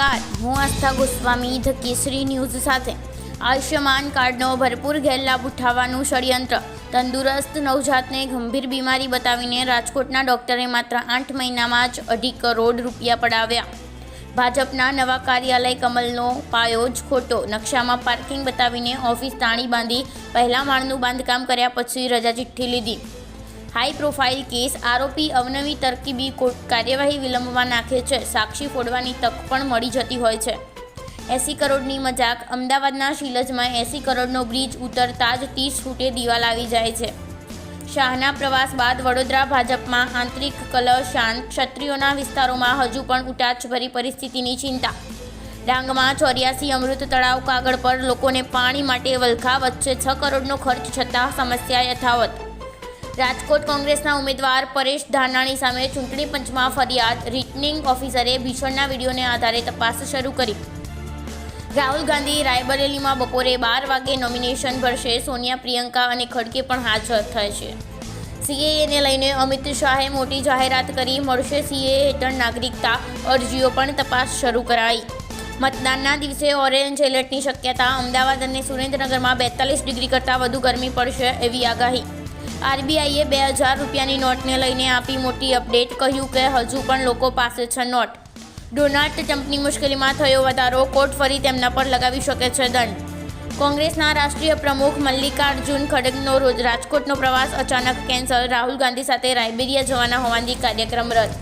Aastha Goswami, the Kesari news સાથે. આયુષ્યમાન કાર્ડનો ભરપૂર ગેરલાભ ઉઠાવવાનું ષડયંત્ર. તંદુરસ્ત નવજાતને ગંભીર બીમારી બતાવીને રાજકોટના ડોક્ટરે માત્ર આઠ મહિનામાં જ અઢી કરોડ રૂપિયા પડાવ્યા. ભાજપના નવા કાર્યાલય કમલનો પાયો જ ખોટો. નકશામાં પાર્કિંગ બતાવીને ઓફિસ તાણી બાંધી પહેલા માળનું બાંધકામ કર્યા પછી રજા ચિઠ્ઠી લીધી. હાઈ પ્રોફાઇલ કેસ આરોપી અવનવી તરકીબી કાર્યવાહી વિલંબમાં નાખે છે. સાક્ષી ફોડવાની તક પણ મળી જતી હોય છે. એંસી કરોડની મજાક અમદાવાદના શિલજમાં એંસી કરોડનો બ્રિજ ઉતરતા જ ત્રીસ ફૂટે દિવાલ આવી જાય છે. શાહના પ્રવાસ બાદ વડોદરા ભાજપમાં આંતરિક કલહ શાંત ક્ષત્રિયોના વિસ્તારોમાં હજુ પણ ઉટાચભરી પરિસ્થિતિની ચિંતા. ડાંગમાં ચોર્યાસી અમૃત તળાવ કાગળ પર લોકોને પાણી માટે વલખા વચ્ચે છ કરોડનો ખર્ચ છતાં સમસ્યા યથાવત. રાજકોટ કોંગ્રેસના ઉમેદવાર પરેશ ધાનાણી સામે ચૂંટણી પંચમાં ફરિયાદ. રિટર્નિંગ ઓફિસરે ભીષણના વિડીયોને આધારે તપાસ શરૂ કરી. રાહુલ ગાંધી રાયબરેલીમાં બપોરે બાર વાગે નોમિનેશન ભરશે. સોનિયા, પ્રિયંકા અને ખડકે પણ હાજર થશે સીએએને લઈને અમિત શાહે મોટી જાહેરાત કરી. મળશે સીએ હેઠળ નાગરિકતા. અરજીઓ પણ તપાસ શરૂ કરાઈ. મતદાનના દિવસે ઓરેન્જ એલર્ટની શક્યતા. અમદાવાદ અને સુરેન્દ્રનગરમાં બેતાલીસ ડિગ્રી કરતાં વધુ ગરમી પડશે એવી આગાહી. આરબીઆઈએ બે હજાર રૂપિયાની નોટને લઈને આપી મોટી અપડેટ, કહ્યું કે હજુ પણ લોકો પાસે છે નોટ. ડોનાલ્ડ ટ્રમ્પની મુશ્કેલીમાં થયો વધારો, કોર્ટ ફરી તેમના પર લગાવી શકે છે દંડ. કોંગ્રેસના રાષ્ટ્રીય પ્રમુખ મલ્લિકાર્જુન ખડગનો રોજ રાજકોટનો પ્રવાસ, અચાનક કેન્સલ, રાહુલ ગાંધી સાથે રાયબેરિયા જવાના હોવાથી કાર્યક્રમ રદ.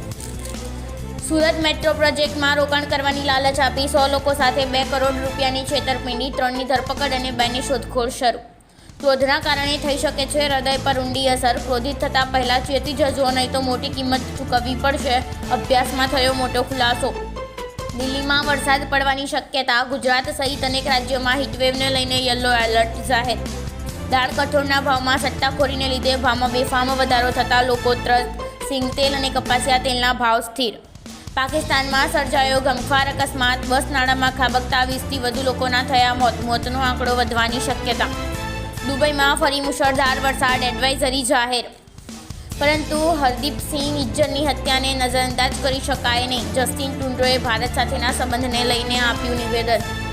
સુરત મેટ્રો પ્રોજેક્ટમાં રોકાણ કરવાની લાલચ આપી સો લોકો સાથે બે કરોડ રૂપિયાની છેતરપિંડી, ત્રણની ધરપકડ અને બેની શોધખોળ શરૂ. ક્રોધના કારણે થઈ શકે છે. હૃદય પર ઊંડી અસર ક્રોધિત થતાં પહેલાં ચેતી જજો, નહીં તો મોટી કિંમત ચૂકવવી પડશે. અભ્યાસમાં થયો મોટો ખુલાસો. દિલ્હીમાં વરસાદ પડવાની શક્યતા, ગુજરાત સહિત અનેક રાજ્યોમાં હીટવેવને લઈને યલો એલર્ટ જાહેર. દાળ કઠોળના ભાવમાં સટ્ટાખોરીને લીધે ભાવમાં બેફામ વધારો થતાં લોકો ત્રસ્ત. સિંગતેલ અને કપાસિયા તેલના ભાવ સ્થિર. પાકિસ્તાનમાં સર્જાયો ગમખ્વાર અકસ્માત. બસ નાળામાં ખાબકતા વીસથી વધુ લોકોના થયા મોત. મોતનો આંકડો વધવાની શક્યતા. દુબઈમાં ફરી મુશળધાર વરસાદ એડવાઇઝરી જાહેર. પરંતુ હરદીપસિંહ નિજ્જરની હત્યાને નજરઅંદાજ કરી શકાય નહીં. જસ્ટિન ટુંડોએ ભારત સાથેના સંબંધને લઈને આપ્યું નિવેદન.